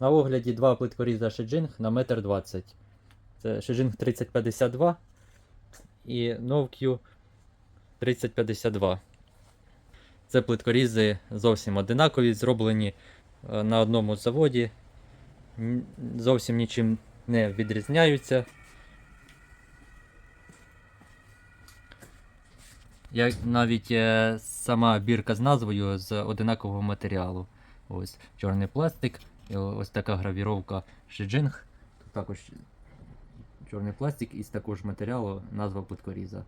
На огляді два плиткоріза Шеджинг на 1,20 м. Це Шеджинг 3052 і Novq 3052. Це плиткорізи зовсім одинакові, зроблені е, на одному заводі, зовсім нічим не відрізняються. Як навіть е, сама бірка з назвою з одинакового матеріалу. Ось чорний пластик, ось така гравіровка Шиджинг. Тут також чорний пластик із такого ж матеріалу, назва плиткоріза.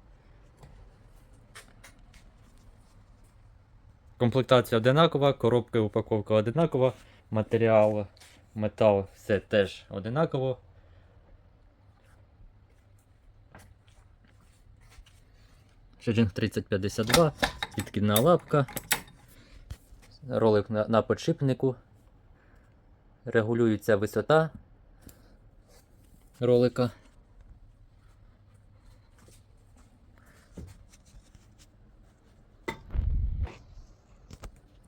Комплектація одинакова, коробка і упаковка одинакова, матеріал, метал все теж одинаково. Шеджинг 3052, підкидна лапка, ролик на, на подшипнику, регулюється висота ролика.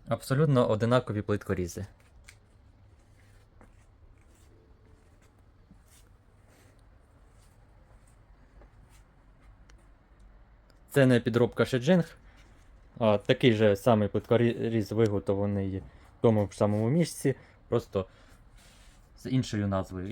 Абсолютно одинакові плиткорізи. Це не підробка Шеджинг, а такий же самий плиткоріз виготовлений в тому ж самому місці, просто з іншою назвою.